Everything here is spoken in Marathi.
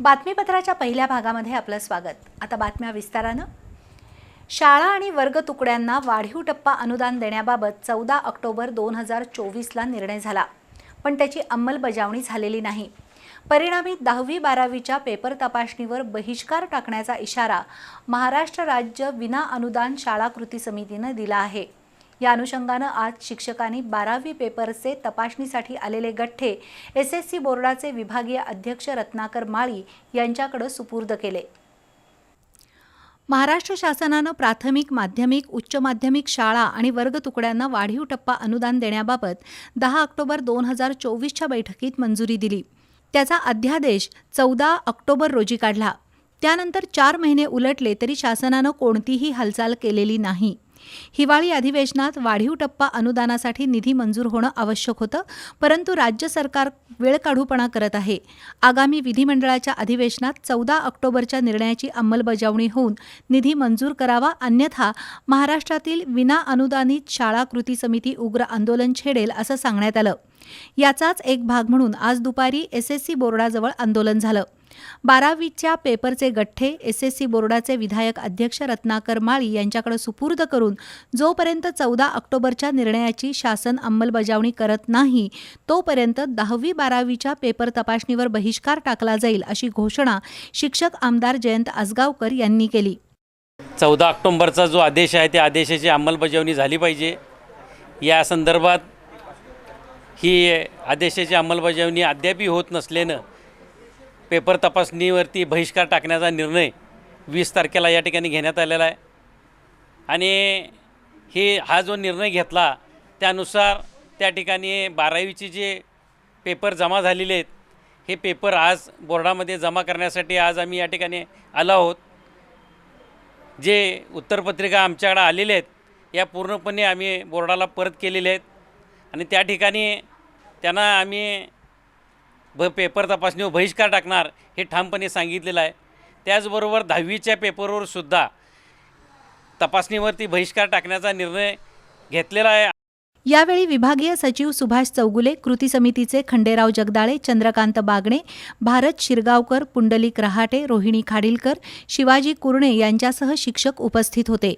बातमीपत्राच्या पहिल्या भागामध्ये आपलं स्वागत. आता बातम्या विस्तारानं. शाळा आणि वर्ग तुकड्यांना वाढीव टप्पा अनुदान देण्याबाबत चौदा ऑक्टोबर दोन हजार चोवीसला निर्णय झाला. पण त्याची अंमलबजावणी झालेली नाही. परिणामी दहावी बारावीच्या पेपर तपासणीवर बहिष्कार टाकण्याचा इशारा महाराष्ट्र राज्य विना अनुदान शाळा कृती समितीनं दिला आहे. या अनुषंगानं आज शिक्षकांनी बारावी पेपरचे तपासणीसाठी आलेले गठ्ठे एस एस सी बोर्डाचे विभागीय अध्यक्ष रत्नाकर माळी यांच्याकडे सुपूर्द केले. महाराष्ट्र शासनानं प्राथमिक माध्यमिक उच्च माध्यमिक शाळा आणि वर्ग तुकड्यांना वाढीव टप्पा अनुदान देण्याबाबत दहा ऑक्टोबर दोन हजार चोवीसच्या बैठकीत मंजुरी दिली. त्याचा अध्यादेश चौदा ऑक्टोबर रोजी काढला. त्यानंतर चार महिने उलटले तरी शासनानं कोणतीही हालचाल केलेली नाही. हिवाळी अधिवेशनात वाढीव टप्पा अनुदानासाठी निधी मंजूर होणं आवश्यक होतं परंतु राज्य सरकार वेळकाढूपणा करत आहे. आगामी विधिमंडळाच्या अधिवेशनात चौदा ऑक्टोबरच्या निर्णयाची अंमलबजावणी होऊन निधी मंजूर करावा अन्यथा महाराष्ट्रातील विना अनुदानित शाळा कृती समिती उग्र आंदोलन छेडेल असं सांगण्यात आलं. याचाच एक भाग म्हणून आज दुपारी एस एस सी बोर्डाजवळ आंदोलन झालं. बारावीच्या पेपरचे गठ्ठे एस एस सी बोर्डाचे विधायक अध्यक्ष रत्नाकर माळी यांच्याकडे सुपूर्द करून जोपर्यंत चौदा ऑक्टोबरच्या निर्णयाची शासन अंमलबजावणी करत नाही तोपर्यंत दहावी बारावीच्या पेपर तपासणीवर बहिष्कार टाकला जाईल अशी घोषणा शिक्षक आमदार जयंत आसगावकर यांनी केली. चौदा ऑक्टोंबरचा जो आदेश आहे त्या आदेशाची अंमलबजावणी झाली पाहिजे. या संदर्भात ही आदेशाची अंमलबजावणी अद्यापही होत नसल्यानं पेपर तपासणीवरती बहिष्कार टाकण्याचा निर्णय वीस तारखेला या ठिकाणी घेण्यात आलेला आहे. आणि हे हा जो निर्णय घेतला त्यानुसार त्या ठिकाणी बारावीचे जे पेपर जमा झालेले आहेत हे पेपर आज बोर्डामध्ये जमा करण्यासाठी आज आम्ही या ठिकाणी आलो आहोत. जे उत्तरपत्रिका आमच्याकडे आलेले आहेत या पूर्णपणे आम्ही बोर्डाला परत केलेले आहेत. आणि त्या ठिकाणी त्यांना आम्ही ब पेपर तपासणीवर बहिष्कार टाकणार हे ठामपणे सांगितलेलं आहे. त्याचबरोबर दहावीच्या पेपरवर सुद्धा तपासणीवरती बहिष्कार टाकण्याचा निर्णय घेतलेला आहे. यावेळी विभागीय सचिव सुभाष चौगुले कृती समितीचे खंडेराव जगदाळे चंद्रकांत बागणे भारत शिरगावकर पुंडलिक रहाटे रोहिणी खाडीलकर शिवाजी कुरणे यांच्यासह शिक्षक उपस्थित होते.